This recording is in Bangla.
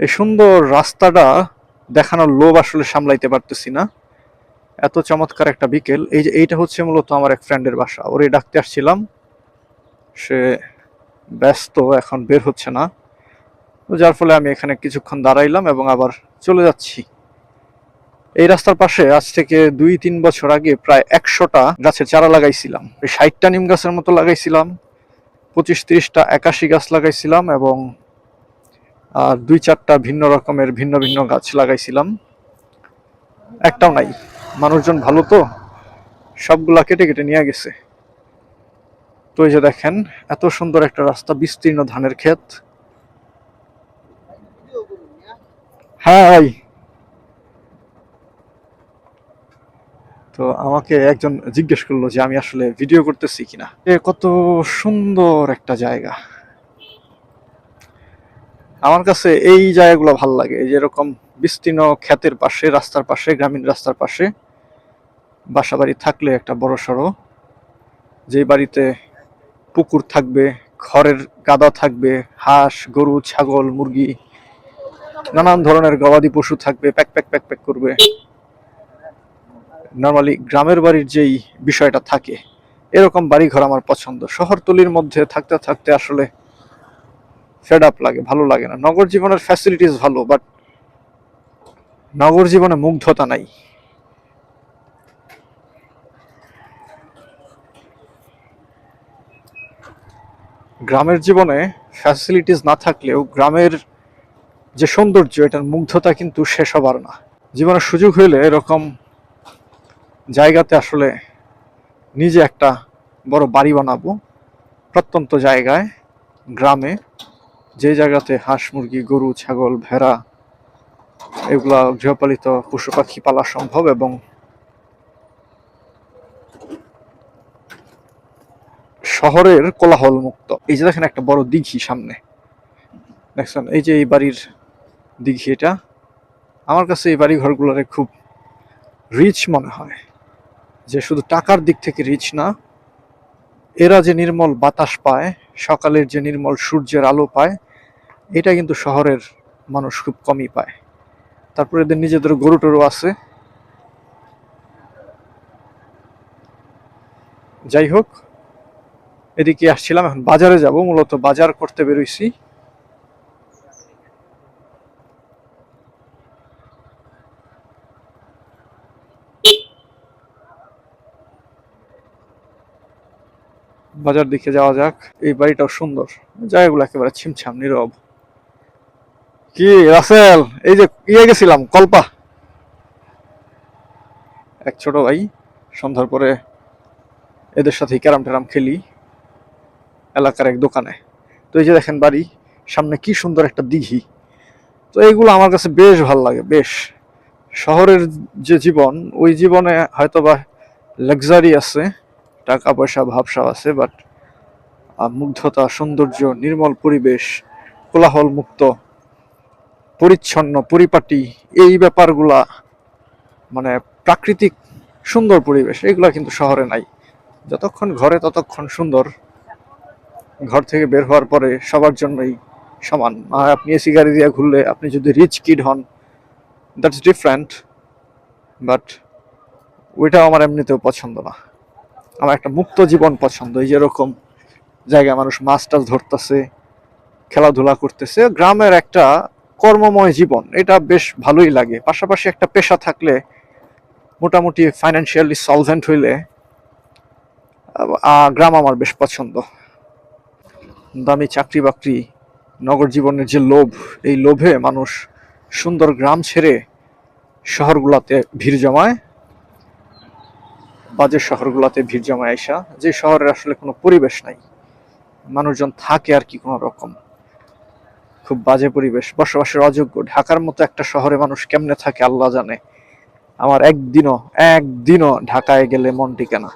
এই সুন্দর রাস্তাটা দেখানোর লোভ আসলে সামলাইতে পারতেছি না। এত চমৎকার একটা বিকেল। এই যে এইটা হচ্ছে মূলত আমার এক ফ্রেন্ডের বাসা। ওরে ডাকতে আসছিলাম। সে ব্যস্ত, এখন বের হচ্ছে না। তো যার ফলে আমি এখানে কিছুক্ষণ দাঁড়াইলাম এবং আবার চলে যাচ্ছি। এই রাস্তার পাশে আজ থেকে দুই তিন বছর আগে প্রায় একশোটা গাছের চারা লাগাইছিলাম। ষাটটা নিম গাছের মতো লাগাইছিলাম। পঁচিশ তিরিশটা একাশি গাছ লাগাইছিলাম এবং আর দুই চারটা ভিন্ন রকমের, ভিন্ন ভিন্ন গাছ লাগাইছিলাম। একটাও নাই। মানুষজন ভালো তো? সবগুলা কেটে কেটে নিয়ে গেছে। তো এই যে দেখেন, এত সুন্দর একটা রাস্তা, বিস্তীর্ণ ধানের ক্ষেত। হ্যাঁ ভাই। তো আমাকে একজন জিজ্ঞেস করল যে আমি আসলে ভিডিও করতেছি কিনা? এ কত সুন্দর একটা জায়গা। আমার কাছে এই জায়গাগুলো ভালো লাগে যেরকম বিস্তীর্ণ ক্ষেতের পাশে, রাস্তার পাশে, গ্রামীণ রাস্তার পাশে বাসা বাড়ি থাকলে একটা বড় সড়ো। যে বাড়িতে পুকুর থাকবে, খড়ের গাদা থাকবে, হাঁস, গরু, ছাগল, মুরগি, নানান ধরনের গবাদি পশু থাকবে, প্যাক প্যাক প্যাক প্যাক করবে। নর্মালি গ্রামের বাড়ির যেই বিষয়টা থাকে, এরকম বাড়ি ঘর আমার পছন্দ। শহরতলির মধ্যে থাকতে থাকতে আসলে ফেড আপ লাগে, ভালো লাগে না। নগর জীবনের ফ্যাসিলিটিস ভালো বাট নগর জীবনে মুগ্ধতা নাই। গ্রামের জীবনে ফ্যাসিলিটিস না থাকলেও গ্রামের যে সৌন্দর্য, এটার মুগ্ধতা কিন্তু শেষ হবার না। জীবনের সুযোগ হইলে এরকম জায়গাতে আসলে নিজে একটা বড় বাড়ি বানাবো। প্রত্যন্ত জায়গায়, গ্রামে যে জায়গাতে হাঁস, মুরগি, গরু, ছাগল, ভেড়া, এগুলা গৃহপালিত পশু পাখি পালা সম্ভব এবং শহরের কোলাহল মুক্ত এই যে দেখেন একটা বড় দিঘি সামনে। দেখছেন? এই যে এই বাড়ির দিঘি এটা। আমার কাছে এই বাড়ি ঘরগুলোরে খুব রিচ মনে হয়। যে শুধু টাকার দিক থেকে রিচ না, এরা যে নির্মল বাতাস পায়, সকালের যে নির্মল সূর্যের আলো পায় এটা কিন্তু শহরের মানুষ খুব কমই পায়। তারপরে এদের নিজেদের গরু টরু আছে। যাই হোক, এদিকে আসছিলাম, এখন বাজারে যাব, মূলত বাজার করতে বেরোইছি। বাজার দিকে যাওয়া যাক। এই বাড়িটাও সুন্দর, জায়গাগুলো একেবারে ছিমছাম, নীরব। কি, রাসেল? এই যে ইয়ে গেছিলাম, কল্পা। এক ছোট ভাই, সন্ধ্যার পরে এদের সাথে ক্যারাম ট্যারাম খেলি এলাকার এক দোকানে। তো এই যে দেখেন বাড়ি, সামনে কি সুন্দর একটা দিঘি। তো এইগুলো আমার কাছে বেশ ভালো লাগে, বেশ। শহরের যে জীবন, ওই জীবনে হয়তো বা লাক্সারি আছে টাকা পয়সা ভাবসাব আছে বাট মুগ্ধতা, সৌন্দর্য, নির্মল পরিবেশ কোলাহল মুক্ত পরিচ্ছন্ন, পরিপাটি, এই ব্যাপারগুলা মানে প্রাকৃতিক সুন্দর পরিবেশ, এগুলা কিন্তু শহরে নাই। যতক্ষণ ঘরে ততক্ষণ সুন্দর। ঘর থেকে বের হওয়ার পরে সবার জন্যই সমান। আপনি এসি গাড়ি দিয়ে ঘুরলে আপনি যদি রিচ কিড হন দ্যাটস ডিফারেন্ট বাট ওইটাও আমার এমনিতেও পছন্দ না। আমার একটা মুক্ত জীবন পছন্দ, এই যেরকম জায়গায় মানুষ মাছ টাছ ধরতেছে, খেলাধুলা করতেছে। গ্রামের একটা কর্মময় জীবন, এটা বেশ ভালোই লাগে। পাশাপাশি একটা পেশা থাকলে মোটামুটি ফাইন্যান্সিয়ালি সলভেন্ট হইলে গ্রাম আমার বেশ পছন্দ। দামি চাকরি বাকরি, নগর জীবনের যে লোভ, এই লোভে মানুষ সুন্দর গ্রাম ছেড়ে শহরগুলোতে ভিড় জমায়, বাজে শহরগুলোতে ভিড় জমায় আইসা, যে শহরের আসলে কোনো পরিবেশ নাই। মানুষজন থাকে আর কি কোনো রকম। খুব বাজে পরিবেশ, বসবাসের অযোগ্য। ঢাকার মতো একটা শহরে মানুষ কেমনে থাকে আল্লাহ জানে। আমার একদিনও একদিনও ঢাকায় গেলে মন টিকে না।